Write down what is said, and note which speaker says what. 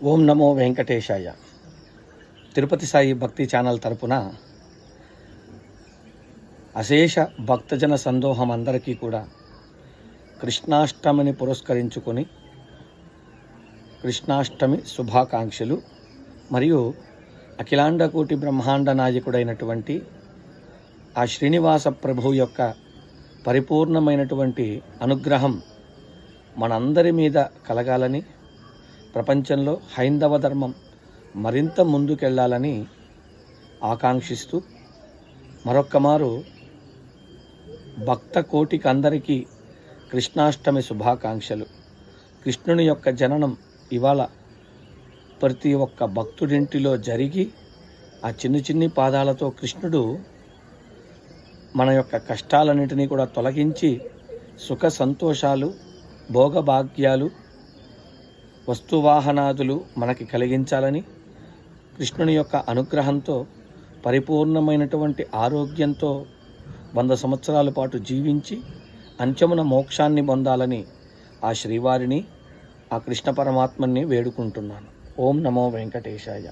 Speaker 1: ఓం నమో వెంకటేశాయ. తిరుపతి సాయి భక్తి ఛానల్ తరపున అశేష భక్తజన సందోహం అందరికీ కూడా కృష్ణాష్టమిని పురస్కరించుకొని కృష్ణాష్టమి శుభాకాంక్షలు మరియు అఖిలాండకోటి బ్రహ్మాండ నాయకుడైనటువంటి ఆ శ్రీనివాస ప్రభు యొక్క పరిపూర్ణమైనటువంటి అనుగ్రహం మనందరి మీద కలగాలని ప్రపంచంలో హైందవ ధర్మం మరింత ముందుకెళ్ళాలని ఆకాంక్షిస్తూ మరొక్కమారు భక్త కోటికందరికీ కృష్ణాష్టమి శుభాకాంక్షలు. కృష్ణుని యొక్క జననం ఇవాళ ప్రతి ఒక్క భక్తుడింటిలో జరిగి ఆ చిన్ని చిన్ని పాదాలతో కృష్ణుడు మన యొక్క కష్టాలన్నింటినీ కూడా తొలగించి సుఖ సంతోషాలు భోగభాగ్యాలు వస్తువాహనాదులు మనకి కలిగించాలని కృష్ణుని యొక్క అనుగ్రహంతో పరిపూర్ణమైనటువంటి ఆరోగ్యంతో వంద సంవత్సరాల పాటు జీవించి అంచమున మోక్షాన్ని పొందాలని ఆ శ్రీవారిని ఆ కృష్ణ పరమాత్మని వేడుకుంటున్నాను. ఓం నమో వెంకటేశాయ.